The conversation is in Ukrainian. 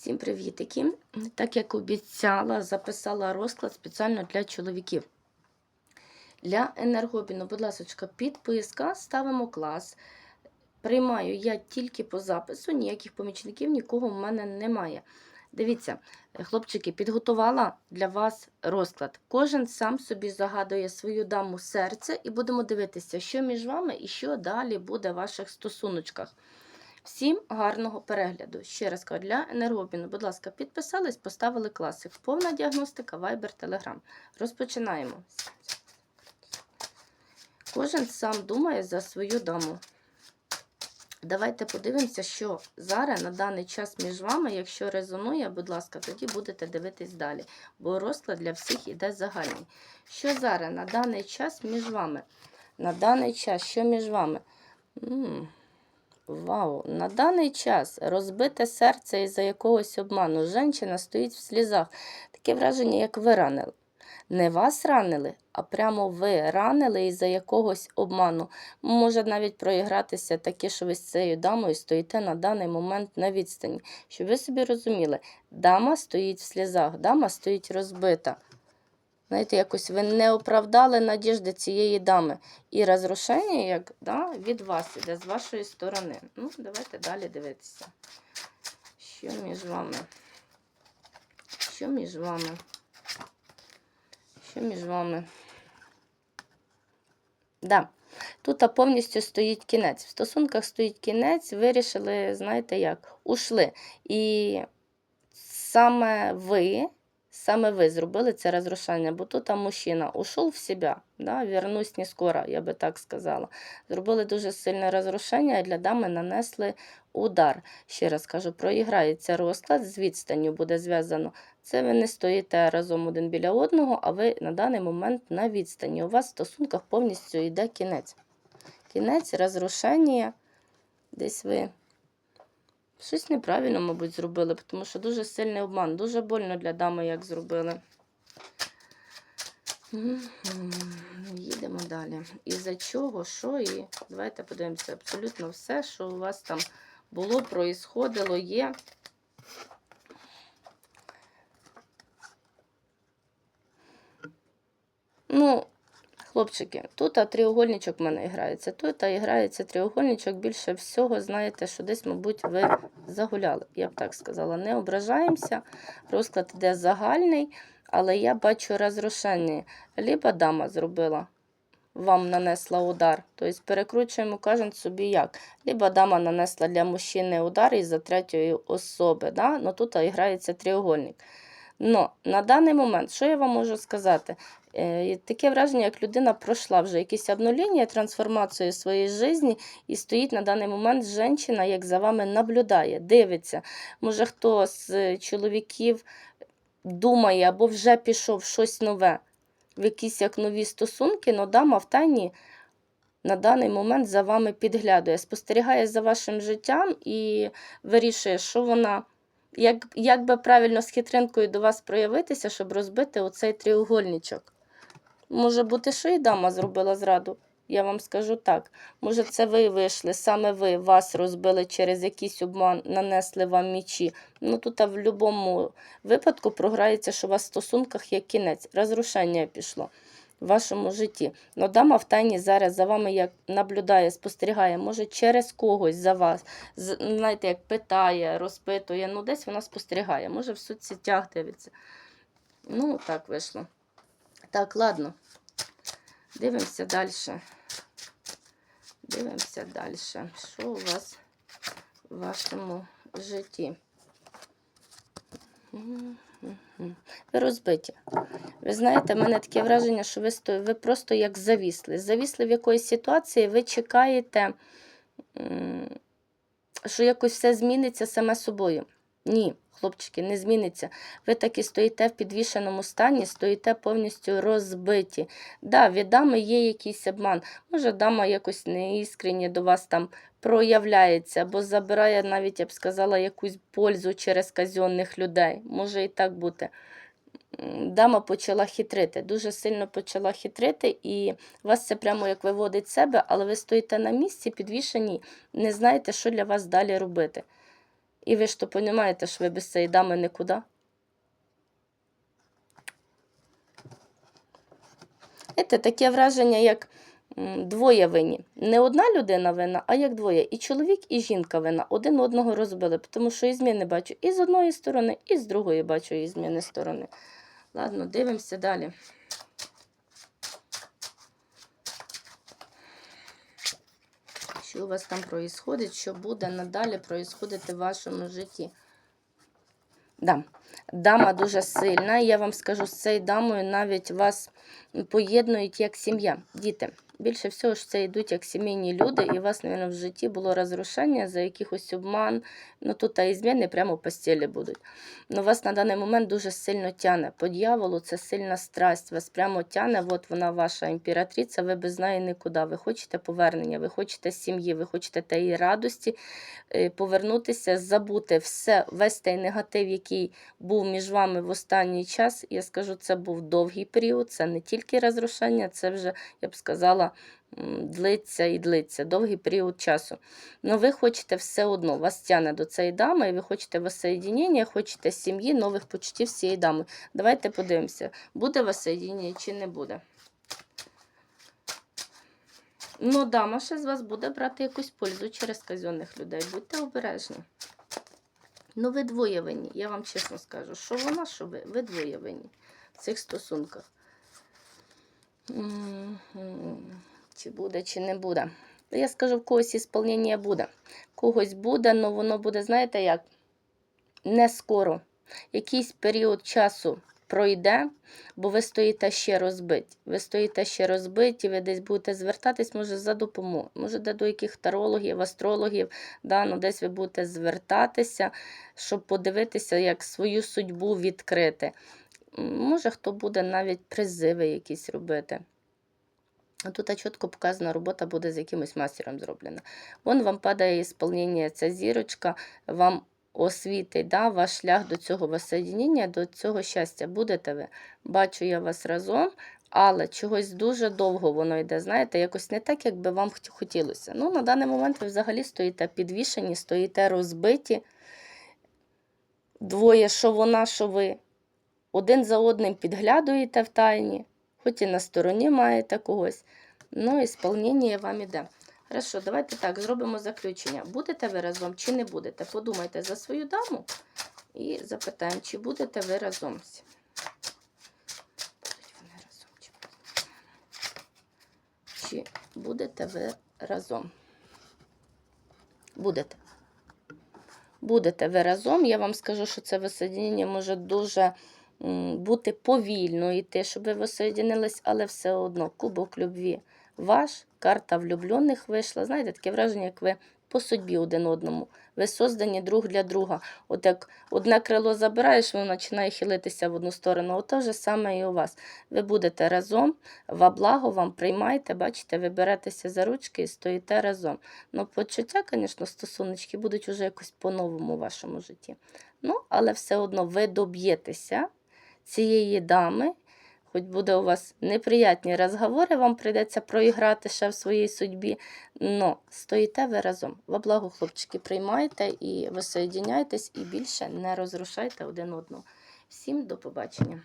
Всім привітики! Так як обіцяла, записала розклад спеціально для чоловіків. Для енергобіну, будь ласка, підписка, ставимо клас. Приймаю я тільки по запису, ніяких помічників, нікого в мене немає. Дивіться, хлопчики, підготувала для вас розклад. Кожен сам собі загадує свою даму серця, і будемо дивитися, що між вами і що далі буде в ваших стосуночках. Всім гарного перегляду. Ще раз кажу, для енергобіну, будь ласка, підписались, поставили класик. Повна діагностика, Viber, Telegram. Розпочинаємо. Кожен сам думає за свою даму. Давайте подивимося, що зараз на даний час між вами, якщо резонує, будь ласка, тоді будете дивитись далі. Бо розклад для всіх іде загальний. Що зараз на даний час між вами? На даний час, що між вами? М, Вау, на даний час розбите серце із-за якогось обману. Женщина стоїть в слізах. Таке враження, як ви ранили. Не вас ранили, а прямо ви ранили із-за якогось обману. Може навіть проігратися таке, що ви з цією дамою стоїте на даний момент на відстані. Щоб ви собі розуміли, дама стоїть в слізах, дама стоїть розбита. Знаєте, якось ви не оправдали надіжди цієї дами. І розрушення як, да, від вас іде з вашої сторони. Ну, давайте далі дивитися. Що між вами? Що між вами? Що між вами? Да. Тут повністю стоїть кінець. В стосунках стоїть кінець, вирішили, знаєте як, ушли. І саме ви, саме ви зробили це розрушення, бо тут мужчина ушов в себе, да, вернусь не скоро, я би так сказала. Зробили дуже сильне розрушення, і для дами нанесли удар. Ще раз кажу, проіграється розклад, з відстанню буде зв'язано. Це ви не стоїте разом один біля одного, а ви на даний момент на відстані. У вас в стосунках повністю йде кінець. Кінець, розрушення. Десь ви щось неправильно, мабуть, зробили, тому що дуже сильний обман. Дуже больно для дами, як зробили. Їдемо далі. І за чого, що, і давайте подивимося абсолютно все, що у вас там було, проїсходило, є. Ну, хлопчики, тут а, треугольничок в мене грається. Тут а, грається треугольничок. Більше всього, знаєте, що десь, мабуть, ви загуляли. Я б так сказала. Не ображаємося. Розклад іде загальний, але я бачу розрушення. Либо дама зробила. Вам нанесла удар. Тобто перекручуємо, кожен собі як. Либо дама нанесла для мужчини удар із-за третьої особи. Да? Ну, тут грається треугольник. Но на даний момент, що я вам можу сказати? Е, Таке враження, як людина пройшла вже якісь обнуління, трансформацію своєї житті, і стоїть на даний момент жінка, як за вами наблюдає, дивиться. Може, хто з чоловіків думає або вже пішов щось нове, в якісь як нові стосунки, но дама в тайні на даний момент за вами підглядує, спостерігає за вашим життям і вирішує, що вона. Як, як би правильно з хитринкою до вас проявитися, щоб розбити оцей треугольничок? Може бути, що і дама зробила зраду. Я вам скажу так. Може, це ви вийшли, саме ви вас розбили через якийсь обман, нанесли вам мічі. Ну тут в будь-якому випадку програється, що у вас в стосунках є кінець, розрушення пішло в вашому житті. Но дама в тайні зараз за вами як наблюдає, спостерігає, може через когось за вас, знаєте, як питає, розпитує, ну десь вона спостерігає, може в соцсетях дивиться. Ну, так вийшло. Так, ладно. Дивимося далі. Дивимося далі. Що у вас в вашому житті? Ви розбиті. Ви знаєте, в мене таке враження, що ви, сто... ви просто як завісли. Завісли в якоїсь ситуації, ви чекаєте, що якось все зміниться саме собою. Ні, хлопчики, не зміниться. Ви таки стоїте в підвішеному стані, стоїте повністю розбиті. Да, від дами є якийсь обман. Може, дама якось неіскренні до вас там проявляється, або забирає навіть, я б сказала, якусь пользу через казенних людей. Може і так бути. Дама почала хитрити, дуже сильно почала хитрити, і вас це прямо як виводить себе, але ви стоїте на місці, підвішені, не знаєте, що для вас далі робити. І ви ж то розумієте, що ви без цієї дами нікуди. Знаєте, таке враження, як двоє винні. Не одна людина винна, а як двоє. І чоловік, і жінка винна. Один одного розбили, тому що і зміни бачу і з одної сторони, і з другої бачу і зміни сторони. Ладно, дивимося далі. Що у вас там проїсходить, що буде надалі проїсходити в вашому житті? Да. Дама дуже сильна. і Я вам скажу, з цією дамою навіть вас поєднують як сім'я, діти. Більше всього ж це йдуть як сімейні люди, і у вас, мабуть, в житті було розрушення за якихось обман. Ну тут та і зміни прямо в постілі будуть. Ну вас на даний момент дуже сильно тяне. По дьяволу це сильна страсть. Вас прямо тяне, от вона ваша імператриця, ви без неї нікуди. Ви хочете повернення, ви хочете сім'ї, ви хочете тієї радості, е, повернутися, забути все, весь той негатив, який був між вами в останній час. Я скажу, це був довгий період, це не тільки розрушення, це вже, я б сказала, длиться і длиться, довгий період часу. Ну ви хочете все одно, вас тягне до цієї дами, і ви хочете воссоєдінення, хочете сім'ї, нових почуттів з цією дамою. Давайте подивимося, буде воссоєдінення чи не буде. Ну, дама ще з вас буде брати якусь пользу через казенних людей. Будьте обережні. Ну, ви двоє. Я вам чесно скажу, що вона, що ви, ви двоє в цих стосунках. Чи буде, чи не буде. Я скажу, в когось ісполнення буде. Когось буде, але воно буде, знаєте як? Не скоро. Якийсь період часу пройде, бо ви стоїте ще розбиті. Ви стоїте ще розбиті, ви десь будете звертатись, може, за допомогою. Може, де до яких тарологів, астрологів, да, ну, десь ви будете звертатися, щоб подивитися, як свою судьбу відкрити. Може, хто буде навіть призиви якісь робити. Тут чітко показана робота буде з якимось мастером зроблена. Вон вам падає ісполнення, ця зірочка, вам освітить да, ваш шлях до цього воссоєдінення, до цього щастя. Будете ви. Бачу я вас разом, але чогось дуже довго воно йде. Знаєте, якось не так, як би вам хотілося. Ну, на даний момент ви взагалі стоїте підвішені, стоїте розбиті. Двоє, що вона, що ви. Один за одним підглядуєте в тайні, хоч і на стороні маєте когось. Ну, ісполнення вам іде. Хорошо, давайте так, зробимо заключення. Будете ви разом чи не будете? Подумайте за свою даму і запитаємо, чи будете ви разом. Чи будете ви разом? Будете. Будете ви разом. Я вам скажу, що це висоєднення може дуже бути повільно йти, щоб ви висоєдинились, але все одно кубок любві ваш, карта влюблених вийшла. Знаєте, таке враження, як ви по судьбі один одному. Ви создані друг для друга. От як одне крило забираєш, воно починає хилитися в одну сторону. От те ж саме і у вас. Ви будете разом, во благо вам приймайте, бачите, ви беретеся за ручки і стоїте разом. Ну, почуття, звісно, стосуночки будуть уже якось по-новому у вашому житті. Ну, але все одно ви доб'єтеся цієї дами. Хоч буде у вас неприятні розговори, вам прийдеться проіграти ще в своїй судьбі. Но стоїте ви разом. Во благо, хлопчики, приймайте і висоєдняйтесь, і більше не розрушайте один одного. Всім до побачення.